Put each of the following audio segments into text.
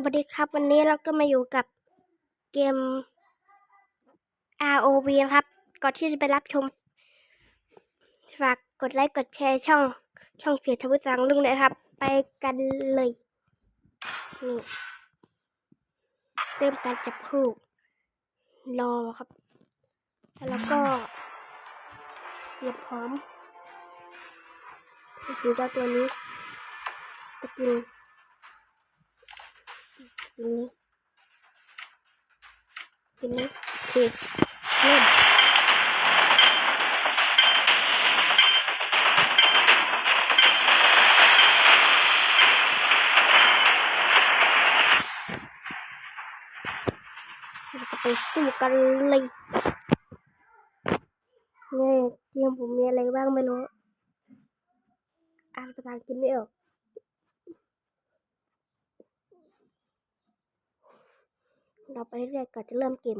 สวัสดีครับ วันนี้เราก็มาอยู่กับเกม ROV นะครับ ก่อนที่จะไปรับชม ฝากกดไลค์กดแชร์ช่อง ช่องเสียทวิตสังลุงนะครับ ไปกันเลยนี่เริ่มการจับคู่รอครับ แล้วก็เตรียมพร้อมดูเจ้าตัวนี้ตะกิน นี้ทีนี้โอเคเริ่มเราจะไปสู้กันเลยนี่เตรียมผมมีอะไรบ้างไม่รู้อ่านภาษาอังกฤษไม่ออก เราไปเรื่อยๆก่อนจะเริ่มเกม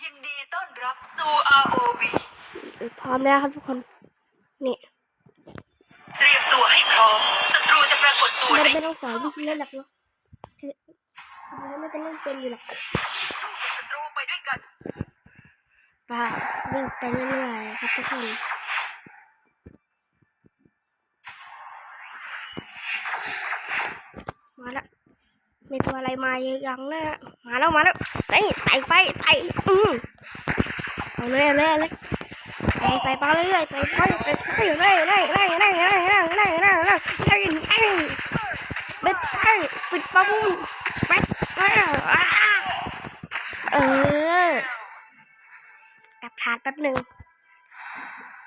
ยินดีต้อนรับสู่ ROV พร้อมแล้วครับทุกคน นี่ เตรียมตัวให้พร้อม ศัตรูจะปรากฏตัวไม่ในได้ไม่ต้องสอนวิธีเล่นหรอกเนาะคือไม่ต้องเล่นเป็นอยู่หรอกศัตรูไปด้วยกันป่าวิ่งไปเรื่อยๆครับทุกคนมาแล้ว มีตัวอะไรมาเยอะยังนะมาแล้วมาแล้วไอ้ใส่ไฟใส่อืมเอาเลยเอาเลยเอาเลยใส่ใส่ไปเรื่อยๆใส่ไฟใส่ไฟอยู่เรื่อยๆเรื่อยๆเรื่อยๆเรื่อยๆเรื่อยๆเรื่อยๆเรื่อยๆเรื่อยๆเรื่อยๆเรื่อยๆปิดไฟปิดประมูลไปเออกลับฐานแป๊บหนึ่ง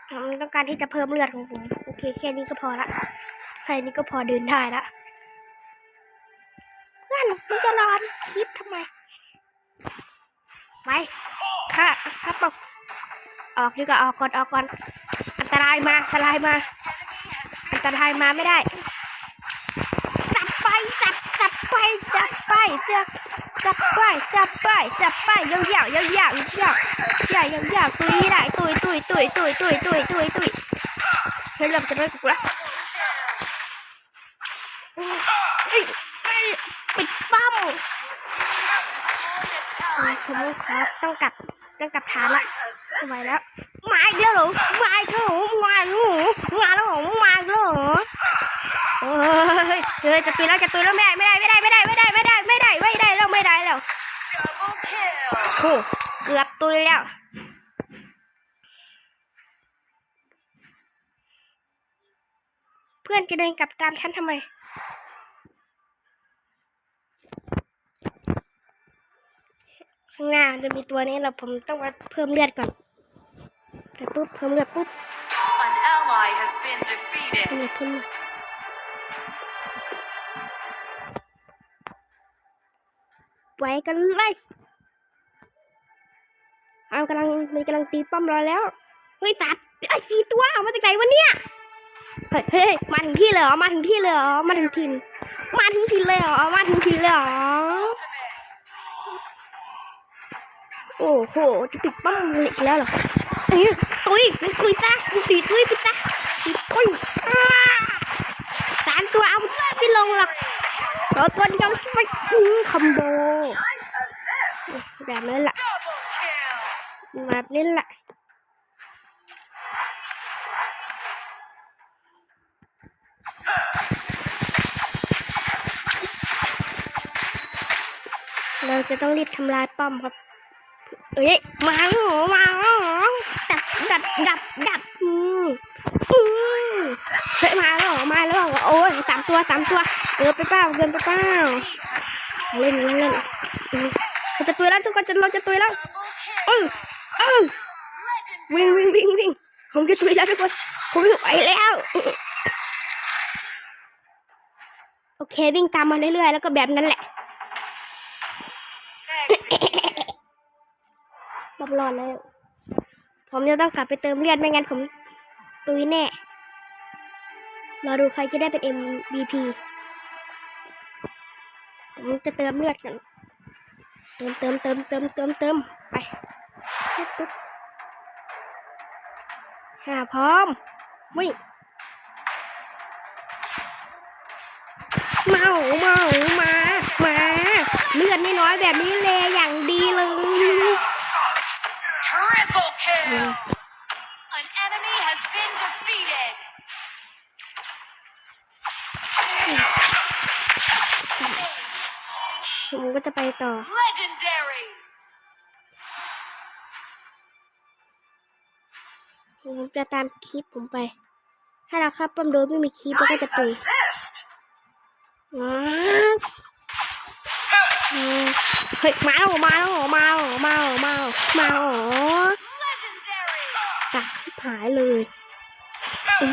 ผมต้องการที่จะเพิ่มเลือดของผม โอเคแค่นี้ก็พอละแค่นี้ก็พอเดินได้ละ มึงจะรอนคลิปทำไมไปค่ะครับบอกออกดีกว่าออกก่อนออกก่อน อันตรายมาอันตรายมา อันตรายมาไม่ได้จับไปจับจับไปจับไปจับจับไปจับไปจับไปยาวยาวยาวยาวยาวยาวยาวยาวตุยได้ตุยตุยตุยตุยตุยตุยตุยตุยเฮ้ยเราจะเลิกกูละางหน้าจะมีตัวนี้เราผมต้องมาเพิ่มเลือดก่อนแต่ปุ๊บเพิ่มเลือดปุ๊บ An ally has been defeated เพิ่มเลือดเพิ่มเลือดไว้กันเลยเอากำลังมีกำลังตีป้อมรอแล้วเฮ้ยสัตว์ไอ้สี่ตัวเอามาจากไหนวะเนี่ยเฮ้ยเฮ้ยมาถึงที่เลยเหรอมาถึงที่เลยเหรอมาถึงถิ่นมาถึงถิ่นเลยเหรอมาถึงถิ่นเลยเหรอ โอ้โห จะปิดป้อมอีกแล้วเหรอเอ้ยตุ้ยมันตุยจ้ามันตีตุ้ยปิดจ้าตีตุยอ้าสามตัวเอาไม่ลงหรอกเอาตัวเดียวไปอื้อคอมโบแบบนี้แหละแบบนี้แหละเราจะต้องรีบทำลายป้อมครับ เอ้ยมาแล้วเหมาแล้วเหรอดับดับดับดับอืมอืมเฮ้ยมาแล้วมาแล้วโอ้ยสามตัวสามตัวเกินไปเปล่าเกินไปเปล่าเล่นเล่นเล่นเราจะตุยแล้วทุกคนจะเราจะตุยแล้วเออเออวิ่งวิ่งวิ่งวิ่งผมจะตุยแล้วทุกคนผมไม่ไหวแล้วโอเควิ่งตามมาเรื่อยๆแล้วก็แบบนั้นแหละ รอบรอดแล้ว ผมจะต้องกลับไปเติมเลือดไม่งั้นผมตุยแน่ รอดูใครจะได้เป็น MVP ผมจะเติมเลือดกัน เติมเติมเติมเติมเติมเติมไปปุ๊บหาพร้อมวิ่งเมาเมามามาเลือดไม่น้อยแบบนี้เลยอย่างดีเลย An enemy has been defeated. ผมก็จะไปต่อ Legendary. ผมจะตามคลิปผมไป ถ้าเราครับปั๊มโดยไม่มีคลิปเราก็จะไป assist อ๋ออืมเฮ้ยมาแล้วมาแล้วมาแล้วมาแล้วมาแล้วมาแล้ว Legendary. จับ หายเลย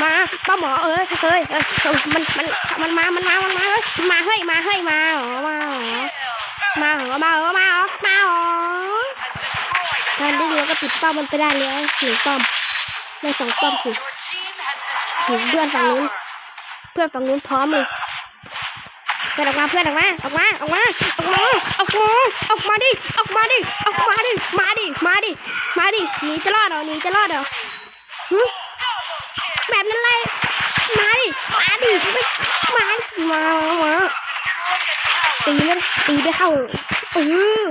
มาป้าหมอเอ้ยเฮ้ยเอ้ยเอ้ยมันมันมันมา มันมา มันมาเฮ้ยมาเฮ้ยมาเฮ้ยมาเหรอมาเหรอมาเหรอมาเหรอมาหรอมาเหรอทานได้เดียวก็ปิดป้อมมันไปได้แล้วหนึ่งป้อมได้สองป้อมสิ Your team has ถึงเพื่อนฝั่งนู้นเพื่อนฝั่งนู้นพร้อมเลยเพื่อนออกมาเพื่อนออกมาออกมาออกมาออกมาออกมาออกมาดิออกมาดิออกมาดิมาดิมาดิมาดิหนีจะรอดเหรอหนีจะรอดเหรอ แบบนั้นเลยมาดิมาดิมามามาตีไม่ตีไม่เข้าเออ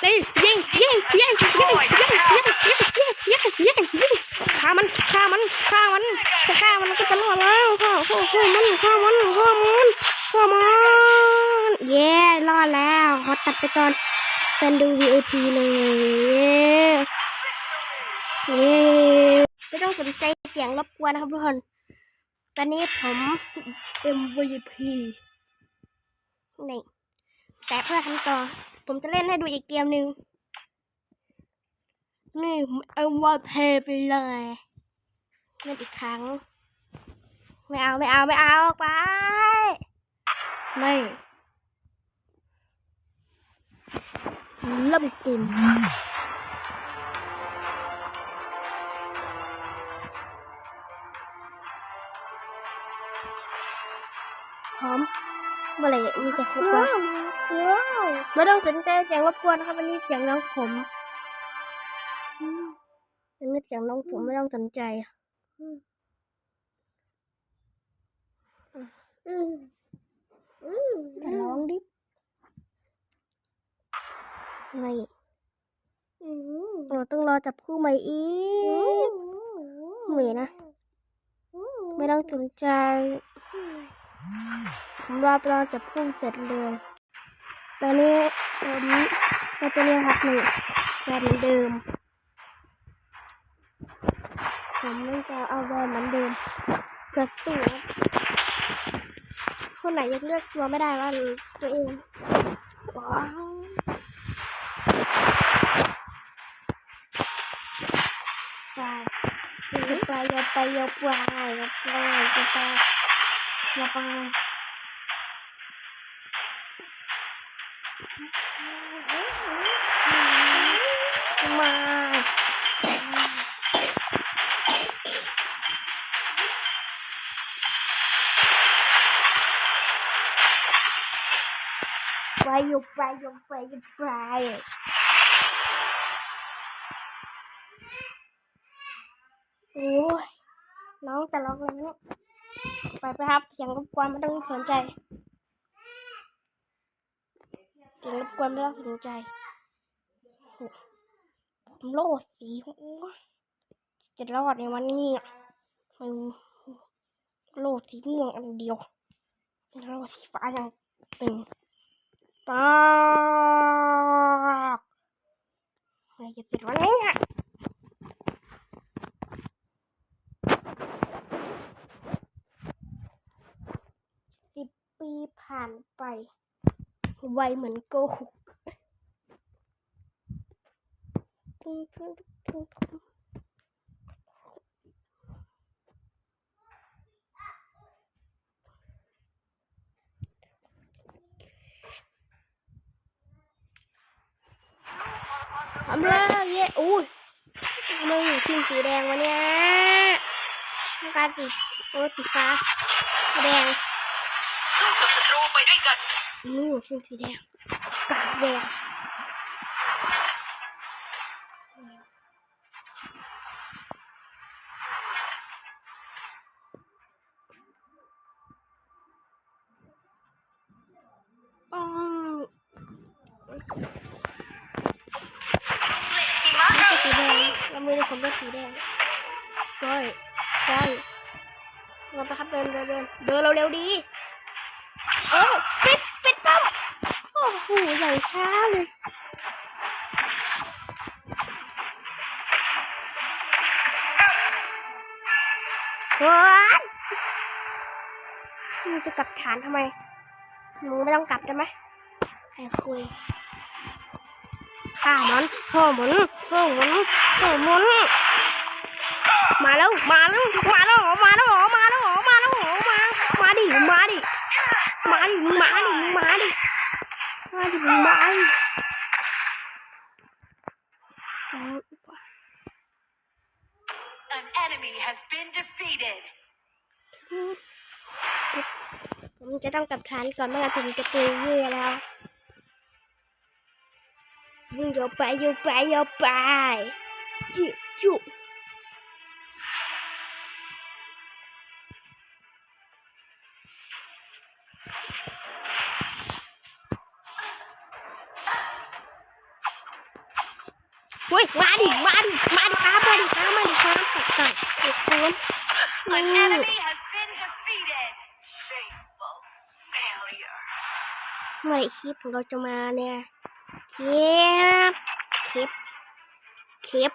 เฮ้ยยิงยิงยิงยิงยิงยิงยิงยิงยิงยิงยิงฆ่ามันฆ่ามันฆ่ามันจะฆ่ามันก็จะรอดแล้วฆ่าฆ่ามันฆ่ามันฆ่ามัน ฆ่ามันเย้รอดแล้วขอตัดไปตอนเป็นดู VIP เลยเย้เย้ไม่ต้องสนใจเสียงรบกวนนะครับทุกคน ตอนนี้ผม MVP นี่แต่เพื่อทำต่อ ผมจะเล่นให้ดูอีกเกมหนึ่งนี่เอาวอลเพย์ไปเลยเล่นอีกครั้ง ไม่เอา ไม่เอา ไม่เอา ออกไป ไม่เริ่มเกมพร้อมเมื่อไหร่มีจะครบวะไม่ต้องสนใจเสียงรบกวนนะครับวันนี้เสียงน้องผมอืมอันนี้เสียงน้องผมไม่ต้องสนใจอืม แต่ร้องดิไงเราต้องรอจับคู่ใหม่อีกเหม่นะ ไม่ต้องสนใจผมรอรอจับคู่เสร็จเลยตอนนี้ผมก็จะเรียกครับหนึ่งแบนเหมือนเดิม ผมไม่จะเอาแบนเหมือนเดิมเพื่อสู้ครับ คนไหนยังเลือกตัวไม่ได้ว่าตัวเองว้าวไปอย่าไปอย่าไปอย่าไปอย่าไปอย่าไปอย่าไป ไปอยู่ไปยู่ไปยู่ไปโอ้ยน้องจะร้องแล้วไปไปครับเสียงรบกวนไม่ต้องสนใจเสียงรบกวนไม่ต้องสนใจผมโลดสีจะรอดในวันนี้อะมันโลดสีม่วงอันเดียวโลดสีฟ้าอย่างตึง ป๊ากอะไรจะเสร็จวันนี้อะสิบปีผ่านไป ไวเหมือนโกหก ทำเลยเย้อุ้ยมึงอยู่ทีมสีแดงวะเนี่ยต้องการ สีโอ้สีฟ้าสีแดงสู้กับศัตรูไปด้วยกันมึงอยู่ทีมสีแดงกาดแดง หอย่างช้าเลยเฮ้ยมึงจะกลับฐานทำไมมึงไม่ต้องกลับได้ไหมให้คุยข้ามันข้ามันข้ามันข้ามันมาแล้ว มาแล้ว มาแล้ว มาแล้วเหรอมาแล้วเหรอมา มาดิ มาดิ มาดิ มาดิ มาดิ มาดิ มาดิ An enemy has been defeated. ผมจะต้องกลับฐานก่อนไม่งั้นผมจะตุยเยื่อแล้ววิ่งโยไปโยไปโยไปจุจุ มาดิมาดิมาดิครับมาดิครับมาดิครับตัดตัดตัดตัด An นี่ enemy has been defeated. Shameful failure. เมื่อไหร่คลิปของเราจะมาเนี่ยคลิปคลิปคลิป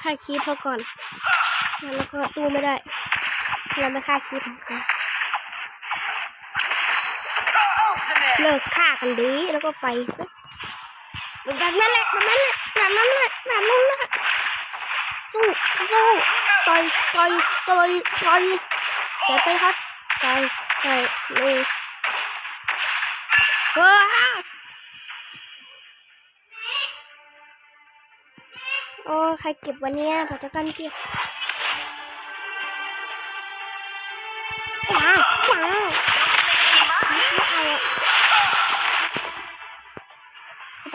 ค่าคลิปเขาก่อนแล้วก็ตู้ไม่ได้เราไม่ค่าคลิปของเขา Ultimate. เลิกฆ่ากันดีแล้วก็ไปซะ แบบนั้นแหละแบบนั้นแหละแบบนั้นแหละแบบนั้นแหละสู้สู้ต่อยต่อยต่อยต่อยเดี๋ยไปครับต่อยต่อยเลยว้าโอ้ใครเก็บวันนี้ผมจะกันเก็บ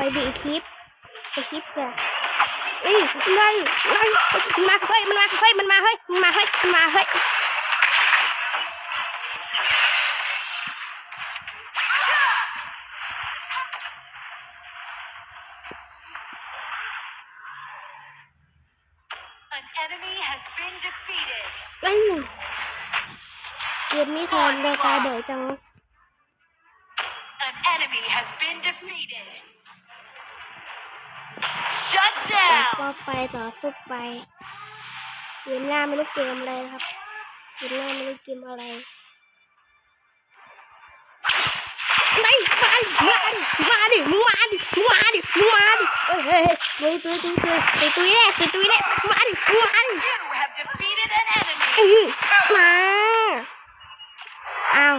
ไปดีคลิปไปคลิปเลยเอ้ยไล่ไล่มันมาเฮ้ยมันมาเฮ้ยมันมาเฮ้ยมันมาเฮ้ยมันมาเฮ้ย An enemy has been defeated. ไอ้ยเกมนี้ทอนเราตายบ่อยจัง An enemy has been defeated. Shut down. ไปต่อสู้ไปเกมหน้าไม่รู้เกมอะไรนะครับเกมหน้าไม่รู้เกมอะไรไม่มาดิมาดิมาดิมาดิมาดิมาดิเฮ้ยเฮ้ยตุยตุยตุยตุยตุยแน่ตุยตุยแน่มาดิมาดิ You have defeated an enemy. อื้อมาอ้าว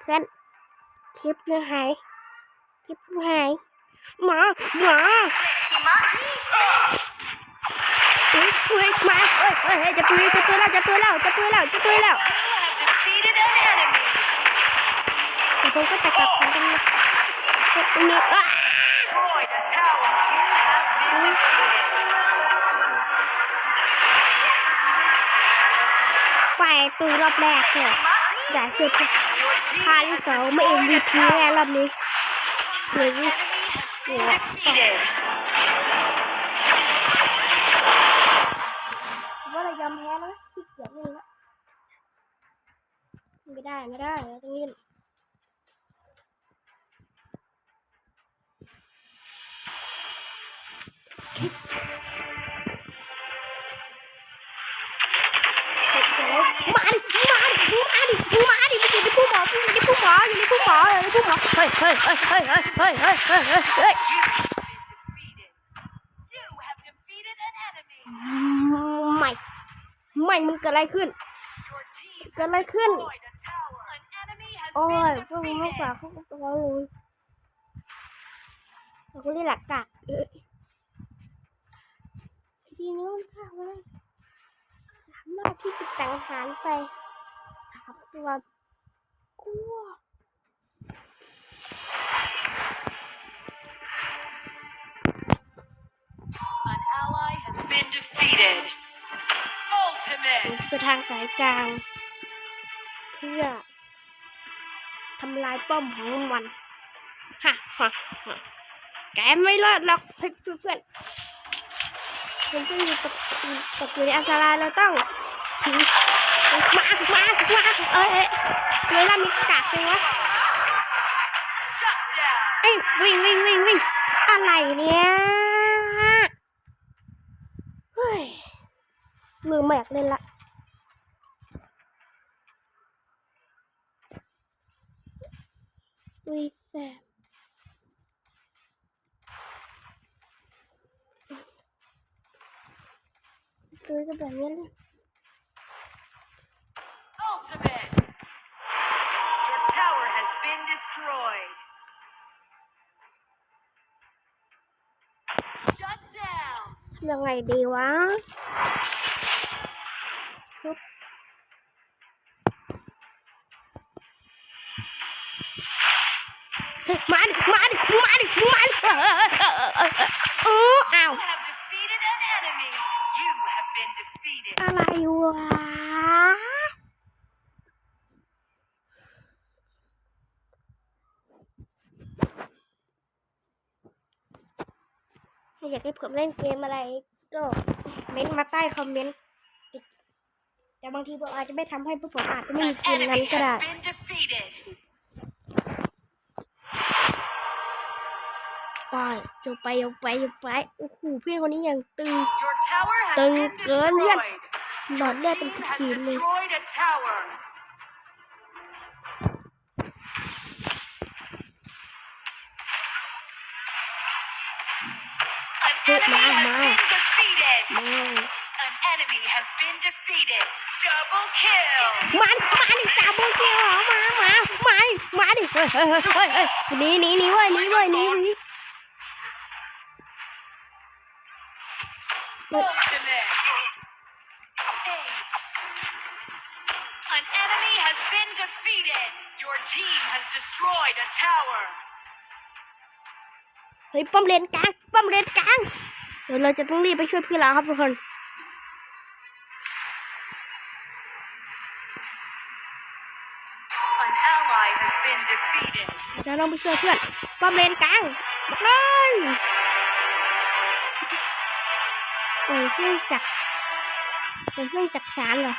เพื่อนคลิปยังหายคลิปยังหาย มามาเฮ้ยเฮ้ยมาเฮ้ยเฮ้ยเฮ้ยจะตุยจะตุยแล้วจะตุยแล้วจะตุยแล้วจะตุยแล้ว You have defeated an enemy. เดี๋ยวผมก็จะกลับของกันนะเฮ้ยมีอ้า Destroy the tower. You have been defeated. ไปตุยรอบแรกเลยอย่าเสียบ Your team พาที่ has สองไม่ destroyed a MVP แน่ tower. รอบนี้เฮ้ย Enemy has been Defeated. Quá là dâm hé nó chích dẫn lên đó. không? đài cái đài là tôi nhìn. Thank you. าอยู่ในพุ่มหมาอยู่ในพุ่มหมาเฮ้ยเฮ้ยเฮ้ยเฮ้ยเฮ้ยเฮ้ยเฮ้ยไม่ไม่มันเกิดอะไรขึ้นเกิดอะไรขึ้นโอ้ยพวกมึงไม่กล้าพวกมึงตัวเลยเราก็เรียหลักกะทีนี้มันข้าวเลยสามรอที่ติดแต่งหารไปสามตัว ไปทางสายกลาง เพื่อทำลายป้อมของมันฮะฮะแกไม่รอดหรอกเพื่อนเพื่อนมันก็อยู่ตกตกอยู่ในอันตรายเราต้องถึงมามามาเอ้ยเอ้ยเวลามีกากเลยวะเอ้ยวิ่งวิ่งวิ่งวิ่งอะไรเนี่ยเฮ้ย มือแมกเล่นละอุ้ยแสบซื้อก็แบบนี้เลย Ultimate. Your tower has been destroyed. Shut down. ทำยัง ผมเล่นเกมอะไรก็เม้นต์มาใต้คอมเมนต์แต่บางทีผมอาจจะไม่ทำให้พวกผมอาจจะไม่ An มีเกมนั้น enemy ก็ได้ has been defeated. ไปจบไปจบไปจบไปโอ้โหเพื่อนคนนี้ยังตึง Your tower has Từng been cơn nhá. destroyed. หลอดเลือดเป็น Team ขี has ดเลย An enemy has been defeated. Double kill. มันมาดิจับโบเกียวเหรอมามามาดิมาดิเฮ้ยเฮ้ยเฮ้ยเฮ้ยหนีหนีหนีเว้ยหนีเว้ยหนีหนี Ultimate. Ace. An enemy has been defeated. Your team has destroyed a tower. เฮ้ยป้อมเลนกลางป้อมเลนกลางเ ดี๋ยวเราจะต้องรีบไปช่วยเพื่อนเราครับทุกคน An ally has been defeated. เราต้องไปช่วยเพื่อนป้อมเลนกลางเลยเปิดเครื่องจักรเปิดเครื่องจักรสารเหรอ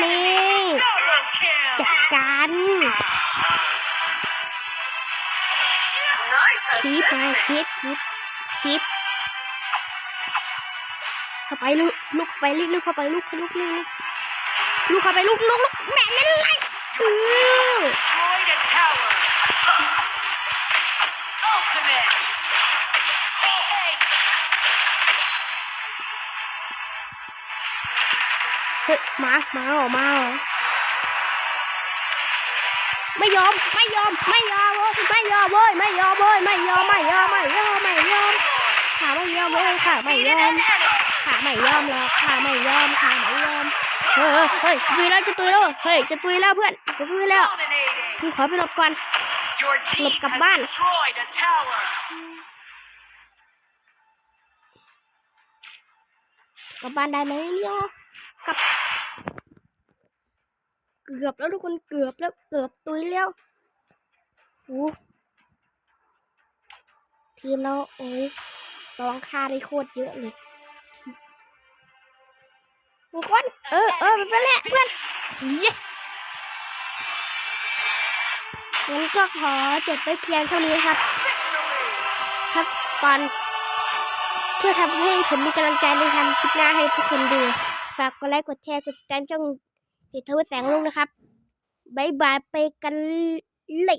นี่ Double kill. จัดการคีบมาคีบคีบคีบเข้าไปลูกลูกเข้าไปลูกลูกเข้าไปลูกลูกลูกลูกเข้าไปลูกลูกลูกแม่ไม่ไร เฮ้ยมามาเหรอมาเหรอไม่ยอมไม่ยอมไม่ยอมเว้ยไม่ยอมเว้ยไม่ยอมเว้ยไม่ยอมไม่ยอมไม่ยอมไม่ยอมขาไม่ยอมเว้ยขาไม่ย Defeated อม an enemy. ขาไม่ยอมหรอกขาไม่ยอมขาไม่ยอมเฮ้ยเฮ้ยจะตุยแล้วจะตุยแล้วเฮ้ยจะตุยแล้วเพื่อนจะตุยแล้ว Dominating. พี่ขอไปหลบก่อน Your team Lục cặp has ban. destroyed a tower. กลับบ้านได้ไหมเนี่ย กับ เกือบแล้วทุกคนเกือบแล้วเกือบตุยแล้วโอ้ทีมเราโอ้ยร้องค่าได้โคตรเยอะเลยทุกคนเออเออไปแหละเพื่อนเย้งั้นก็ขอจบไปเพียงเท่านี้ครับ ครับก่อนเพื่อทำให้ผมมีกำลังใจในทำคลิปหน้าให้ทุกคนดู ฝากกดไลค์กดแชร์กดติดตามช่องติดทวิตแสงลุงนะครับบายบายไปกันเลย